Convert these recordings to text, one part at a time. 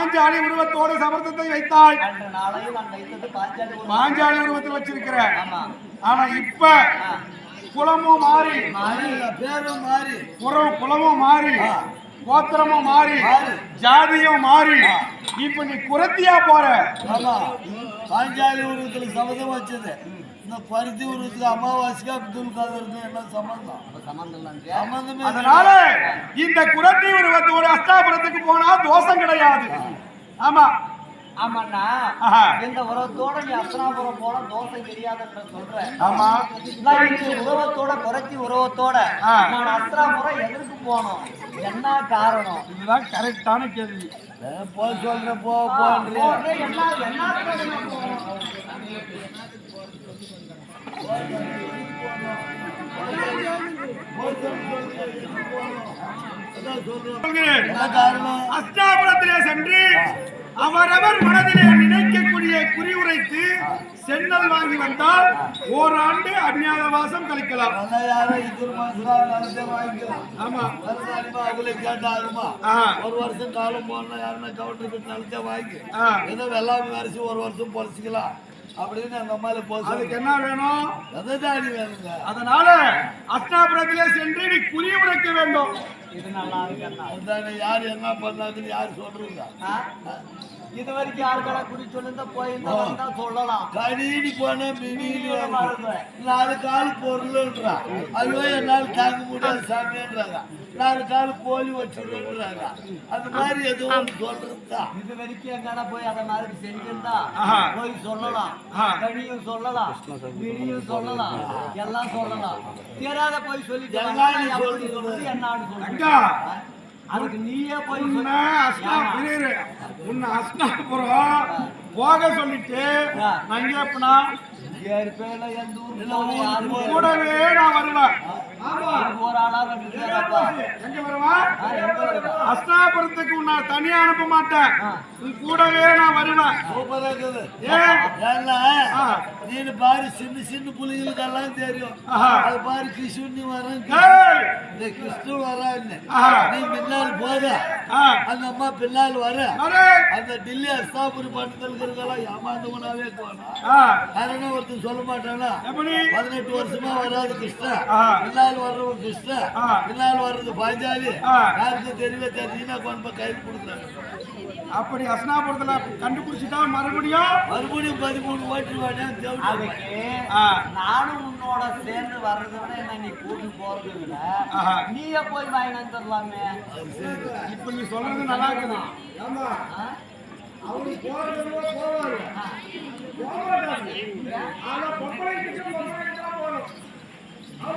பாஞ்சாலி உருவத்தோடு சமர்த்தத்தை வைத்தது பாஞ்சாலி உருவத்தில் வச்சிருக்கிற. ஆமா. ஆனா இப்ப ஆ. குலமும் மாறி. மாறி. பேரும் மாறி. குலமும் மாறி. கோத்திரமும் மாறி. ஜாதியும் மாறி. இப்ப நீ குரத்தியா போற? ஆமா. பாஞ்சாலி உருவத்துல சபதம் வச்சது. இந்த பருத்தி உருவத்துக்கு அமாவாசைக்கு அப்துல் காதருக்கு என்ன சம்பந்தம்? சம்பந்தம் தான் சம்பந்தமே அதனால இந்த குரத்தி உருவத்தோட அஷ்டாபுரத்துக்கு போனா தோஷம் கிடையாது. ஆமா. ஆமாண்ணா. இந்த உரத்தோட நீ அஸ்னாபுரம் போன தோசை தெரியாதுன்ற சொல்றேன் ஆமா. உருவத்தோட குறைச்சி உருவத்தோட ஆ. நான் அஸ்னாபுரம் எதற்கு போனோம்? என்ன காரணம்? இதுதான் கரெக்டான கேள்வி. போ சொல்ற போ காரணம்? அஷ்டாபுரத்திலே சென்று அவரவர் மனதிலே நினைக்கக்கூடிய குறி உரைத்து சென்னல் வாங்கி வந்தால் ஓராண்டு அஞ்ஞாத வாசம் கழிக்கலாம் ஆமா. ஒரு வருஷம் காலம் போனா யாருன்னா கவுண்டருக்கு நடத்த வாங்கி. ஏதோ வெள்ளாமை வரைச்சு ஒரு வருஷம் பொழைச்சிக்கலாம். அப்படின்னு அந்த அம்மால அதுக்கு என்ன வேணும்? எதாடி வேணுங்க. அதனால அஷ்டாபுரத்திலே சென்று நீ குறி உரைக்க வேண்டும். இது நல்லா இருக்கு யார் என்ன பண்ணாங்கன்னு யார் சொல்றீங்க? இது வரைக்கும் யாருக்கடா குடி சொல்லிருந்தா போயிருந்தா வந்தா சொல்லலாம். கடினி போன. நாலு கால் பொருள்ன்றா. ஐயோ என்னால் தாங்க முடியாது சாமின்றாங்க. நாலு கால் கோழி வச்சிருக்கிறாங்க அந்த மாதிரி எதுவும் சொல்றதுதான் இது வரைக்கும் எங்கடா போய் அதை மாதிரி செஞ்சிருந்தா. போய் சொல்லலாம். ஆ. கனியும் சொல்லலாம். விடியும் சொல்லலாம். எல்லாம் சொல்லலாம். தெரியாத போய் சொல்லிட்டு எல்லாம் அக்கா அதுக்கு நீயே போய் சொல்லு இரு, இரு. உன்னை அஷ்டாபுரம் போக சொல்லிட்டு நான் இங்கே எப்பனா. கூடவே நான் வருவேன். எங்க வருவேன்? அஸ்தாபுரத்துக்கு உன்னை தனியா அனுப்ப மாட்டேன். கூடவே நான் வருவேன். ஏன்? நீனு பாரு சின்ன சின்ன தெரியும் ஆஹா. அது பாரு கிருஷ்ணி வரேன் ஏய்! இந்த கிருஷ்ணு வரான்னு. நீ பின்னால் ஆ. அந்த அம்மா பின்னால் வர! அந்த டில்லி அஸ்தாபுரி பட்டதற்கெல்லாம் ஏமாந்தவனாவே போனா ஆ. யாரனா ஒருத்தன் சொல்ல மாட்டானா பதினெட்டு வருஷமா வராது கிருஷ்ணா ஆ. பின்னால் வர்றவன் கிருஷ்ணா ஆ. பின்னால் வர்றது பாஞ்சாலி. யாருக்கு தெரியவே தெரியுதுன்னா கொண்டு போய் கையில் கொடுக்குறாங்க அப்படி அஸ்னாபுரத்துல கண்டுபிடிச்சிட்டா மறுபடியும் மறுபடியும் பதிமூணு ஓட்டு தேவை அதுக்கு. நானும் உன்னோட சேர்ந்து வர்றதை விட என்ன நீ கூட்டு போறதை விட. நீயே போய் வாங்கி வந்துடலாமே இப்ப நீ சொல்றது நல்லா இருக்குது ஆமா. ஆ? அவரு போறது போவாரு.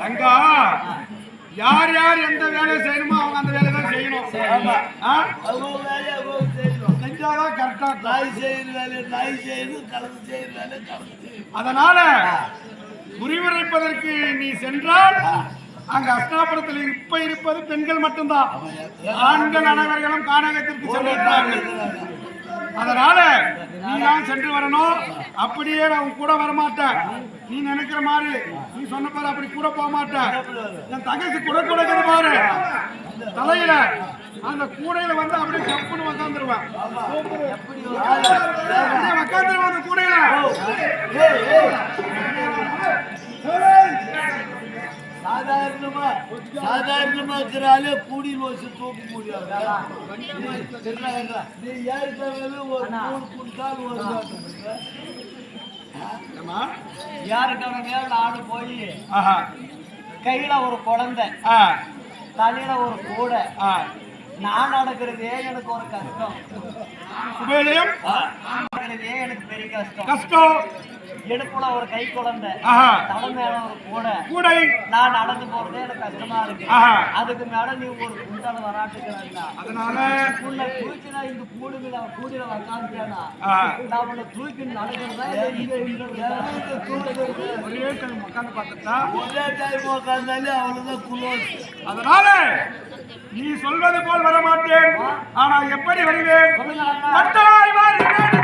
தங்கா யார் யார் எந்த வேலையை செய்யணுமோ அவங்க அந்த வேலையை தான் செய்யணும். செஞ்சாதான் கரெக்டா நாய் செய்யற வேலையை நாய் செய்யணும் கலந்து செய்யற வேலையை கலந்து செய்யணும் அதனால குறிவுரைப்பதற்கு நீ சென்றால் அங்க அஸ்தாபுரத்தில் இப்ப இருப்பது பெண்கள் மட்டும்தான். ஆண்கள் அனைவர்களும் கானகத்திற்கு சென்றிருக்கிறார்கள். அதனால நீ தான் சென்று வரணும். அப்படியே நான் கூட வரமாட்டேன். நீ நினைக்கிற மாதிரி நீ சொன்ன பாரு அப்படி கூட போக மாட்டேன் என் தங்கச்சி கூட கூட பாரு. தலையில அந்த கூடையில வந்து அப்படியே கப்புன்னு உக்காந்துருவேன். உக்காந்துருவேன் அந்த கூடையில. சாதாரணமா சாதாரணமா இருக்கிறாலே கூடியில் வச்சு தூக்க முடியாது நீ ஏற்கனவே ஒரு குண்டால் வருவாங்க ஏம்மா? யாருக்கான ஆடு போய் கையில ஒரு குழந்தை தலையில ஒரு கூடை நான் நடக்கிறதே எனக்கு ஒரு கஷ்டம். சுபேலயம் நடக்கிறதே எனக்கு பெரிய கஷ்டம். கஷ்டம். இடுப்புல ஒரு கை குழந்தை. ஆஹா. தலை மேல ஒரு கூடை. கூடை. நான் நடந்து போறதே எனக்கு கஷ்டமா இருக்கு. அதுக்கு மேல நீ ஒரு குண்டால வராட்டுக்கிறாங்க அதனால உன்னை தூக்கினா இந்த கூடுமில கூடியில உக்காந்துட்டேனா. நான் உன்னை தூக்கி நடக்கிறதா? ஒரே டைம் உட்காந்து பார்த்துட்டா? ஒரே டைம் உட்காந்தாலே அவ்வளவுதான் குளோஸ். அதனால நீ சொல்வது போல் வர மாட்டேன் ஆனா எப்படி வருவேன். கட்டாய் வருவேன்.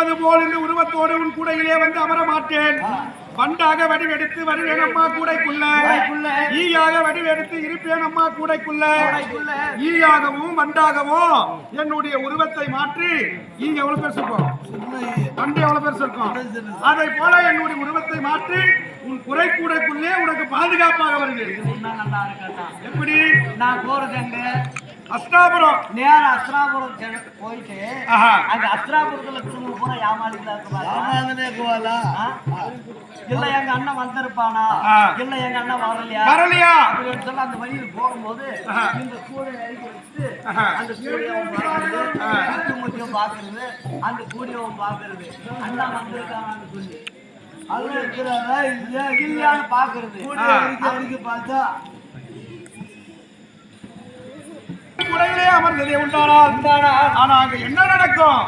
நினைப்பது போல் இந்த உருவத்தோடு உன் கூடையிலே வந்து அமர மாட்டேன் பண்டாக வடிவெடுத்து வருவேன் அம்மா கூடைக்குள்ள. ஈயாக வடிவெடுத்து இருப்பேன் அம்மா கூடைக்குள்ள. ஈயாகவும் வண்டாகவும் என்னுடைய உருவத்தை மாற்றி ஈ எவ்வளவு பெருசு இருக்கும் வண்டு எவ்வளவு பெருசு இருக்கும் அதை போல என்னுடைய உருவத்தை மாற்றி உன் குறை கூடைக்குள்ளே உனக்கு பாதுகாப்பாக வருகிறேன் இருக்கட்டா? எப்படி? நான் போறது அஷ்டாபுரம் நேர அஸ்ராபுரம் சென்று போயிட்டு ஆஹா. அங்க அஸ்ராபுரத்துல சும்மா பூரா ஏமாளிகளா கோவாலா? இல்ல எங்க அண்ணன் வந்திருப்பானா. இல்ல எங்க அண்ணன் வரலையா? வரலையா? அப்படின்னு சொல்லி அந்த வழியில் போகும்போது. இந்த கூடை இறக்கி வச்சுட்டு ஆஹா. அந்த கூடையவும் பாக்குறது முத்தியும் பாக்குறது அந்த கூடையவும் பாக்குறது அண்ணா வந்திருக்கானான்னு சொல்லி. அது இருக்கிறாரா இல்லையா இல்லையான்னு பாக்குறது அடிக்க பார்த்தா குறையிலே அமர்ந்ததே உண்டானால் இந்தாடா ஆனா அங்க என்ன நடக்கும்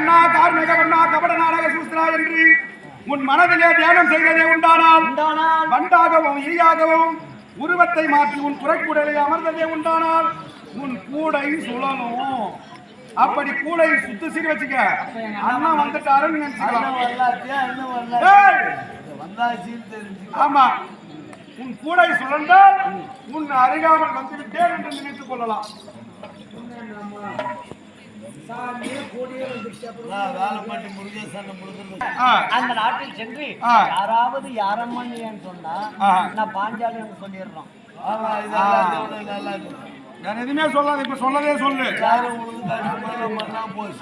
கண்ணா கார்மிக கபட நாடக சூஸ்திரா என்று உன் மனதிலே தியானம் செய்ததே உண்டானால் வண்டாகவும் ஈயாகவும் உருவத்தை மாற்றி உன் குறைக்கூடலை அமர்ந்ததே உண்டானால் உன் கூடை சுழலும். அப்படி கூடை சுத்து சீர் வச்சுக்க. அண்ணா வந்துட்டாருன்னு நினைச்சுக்கலாம். ஆமா. உன் கூடை சுழன்றால் உன் அருகாமல் வந்துவிட்டேன் என்று நினைத்துக் கொள்ளலாம். நான் வேலைப்பாட்டி முருகேசன் அந்த நாட்டில் சென்று. யாராவது யாரம்மன்னு சொன்னா. நான் பாஞ்சாலின்னு சொல்லிடுறோம். வேற எதுவுமே சொல்லாத இப்ப சொன்னதே சொல்லு.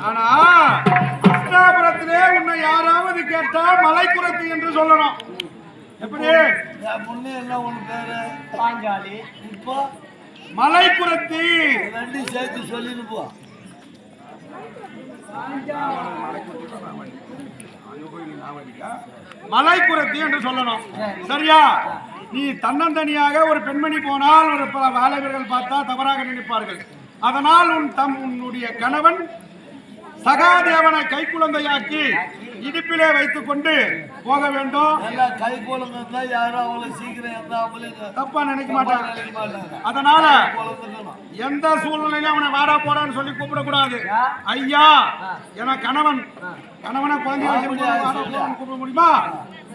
ஆனா அஷ்டாபுரத்திலே உன்னை யாராவது கேட்டா மலைக்குரத்து என்று சொல்லணும். எப்படி? முன்னே என்ன உன் பேரு? பாஞ்சாலி. இப்போ? மலைக்குரத்தி. ரெண்டையும் சேர்த்து சொல்லிட்டு போ. மலைக்குரத்தி என்று சொல்லணும். சரியா? நீ தன்னந்தனியாக ஒரு பெண்மணி போனால் ஒரு பல வாலிபர்கள் பார்த்தா தவறாக நினைப்பார்கள். அதனால் உன் தம் உன்னுடைய கணவன் சகாதேவனை கைக்குழந்தையாக்கி இடுப்பிலே வைத்துக் கொண்டு போக வேண்டும். கை இருந்தா யாரும் அவளை சீக்கிரம் தப்பா நினைக்க மாட்டாங்க. அதனால எந்த சூழ்நிலையிலும் அவனை வாடா போடான்னு சொல்லி கூப்பிடக்கூடாது. ஐயா என கணவன் கணவனை குழந்தைய வச்சு வாடா போடான்னு கூப்பிட முடியுமா?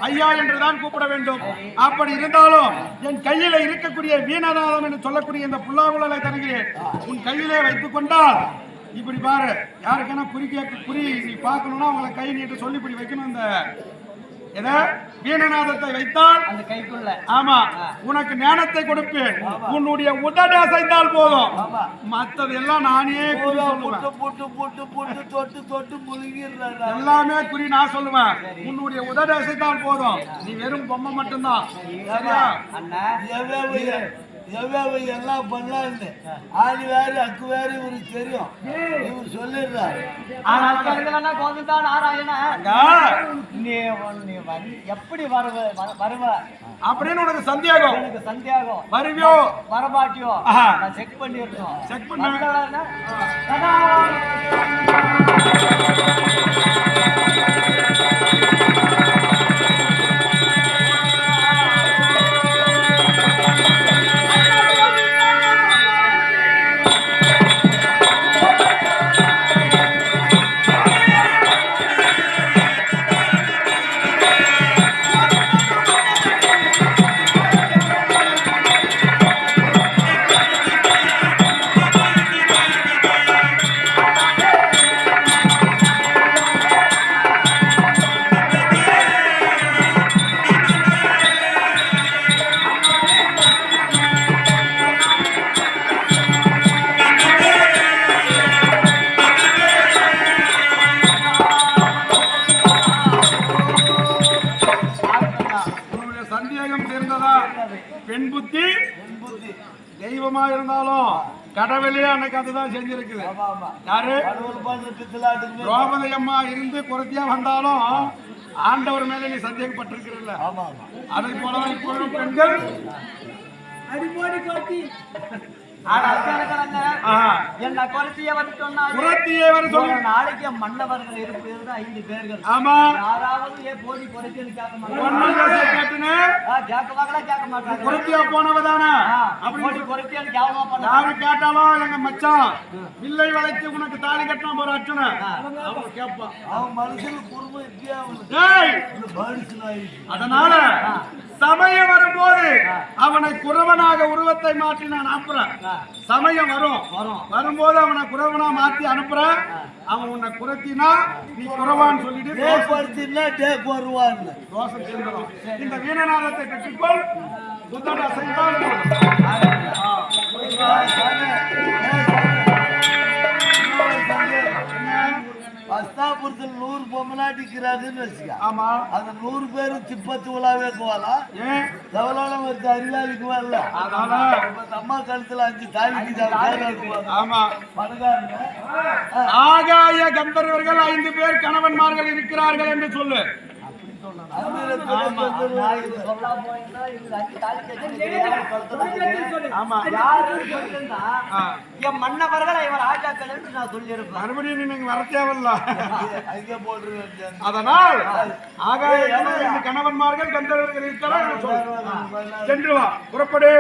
ஐயா என்றுதான் கூப்பிட வேண்டும். அப்படி இருந்தாலும் என் கையில இருக்கக்கூடிய வீணநாதம் என்று சொல்லக்கூடிய இந்த புல்லாங்குழலை தருகிறேன். உன் கையிலே வைத்துக் கொண்டால் இப்படி பாரு. யாருக்கான குறி கேட்க குறி நீ பார்க்கணும்னா அவங்களை கை நீட்டு சொல்லி இப்படி வைக்கணும் இந்த எதை? வீணநாதத்தை வைத்தால் அந்த கைக்குள்ள. ஆமா. உனக்கு ஞானத்தை கொடுப்பேன். உன்னுடைய உடனே அசைந்தால் போதும். மத்தது எல்லாம் நானே குறி சொல்லுவேன். புட்டு புட்டு புட்டு புட்டு தொட்டு தொட்டு முழுகிடுறாங்க எல்லாமே குறி நான் சொல்லுவேன். உன்னுடைய உதடு அசைத்தால் போதும். நீ வெறும் பொம்மை மட்டும்தான். சரியா? அண்ணா. எவ்வளவு எல்லாம் பண்ணலான்னு ஆளு வேறு அக்கு வேறு இவருக்கு தெரியும். இவர் சொல்லிடுறாரு. நீ நீ வந்து எப்படி வருவ வர- வருவ? அப்படின்னு உனக்கு சந்தேகம். எனக்கு சந்தேகம். வருவியோ? வரமாட்டியோ? ஆஹா. நான் செக் பண்ணிருக்கோம். செக் பண்ணு. தெய்வமா இருந்தாலும் கடவுளே அன்னைக்கு அதுதான் செஞ்சிருக்குது. ஆமா ஆமா. யாரு? திரௌபதி அம்மா இருந்து குறைத்தியா வந்தாலும் ஆண்டவர் மேல நீ சந்தேகப்பட்டிருக்கிறல்ல. ஆமா ஆமா. அதை போல இப்பொழுது பெண்கள் அதுக்கான ஆஹா, என்ன குறைச்சிய வந்து சொன்னாங்க குறத்தியை வர சொல்லி ஒரு நாளைக்கு மன்னவர்கள் இருப்பது ஐந்து பேர்கள். ஆமா. யாராவது ஏன் போதி குறைச்சின்னு கேட்க மாட்டாங்க. கேட்கவாங்களா கேட்க மாட்டாங்க. குறத்தியா போனவதானே? அப்படி குறைச்சின்னு கேவலமா யாரு கேட்டாலும் எங்க மச்சான் பிள்ளை வளைச்சு உனக்கு தாலி கட்டினா போற அர்ச்சனை அவன் கேட்பான். அவன் மனசுல குடும்பம் அதனால சமயம் வரும்போது அவனை குறவனாக உருவத்தை மாற்றி நான் அனுப்புறேன் சமயம் வரும். வரும். வரும்போது அவனை குறவனா மாத்தி அனுப்புறேன். அவன் உன்னை குறத்தினா நீ குறவான்னு சொல்லிட்டு டே படுத்தினா டே வருவான்னு தோசை சேர்ந்துடும் இந்த வீணநாதத்தை பெற்றுக்கொள் புத்தடா செய்தால் வச்சுக்க. ஆமா. அந்த நூறு பேரும் திப்பத்து உலாவே ஏன் எவ்வளோ வருது அறிவாளிக்கு வரல. அம்மா கழுத்துல அஞ்சு தாலிக்கு ஆமா. ஆகாய கந்தர்வர்கள் ஐந்து பேர் கணவன்மார்கள் இருக்கிறார்கள் என்று சொல்லு. என் மன்னவர்களை இவர் ஆஜாக்கள் என்று நான் சொல்லியிருப்பேன். மறுபடியும் நீங்க வர தேவையில்ல அதனால் ஆகாய கணவன்மார்கள் கந்தர்வர்கள் இருக்கிறார் சென்று வா புறப்படு.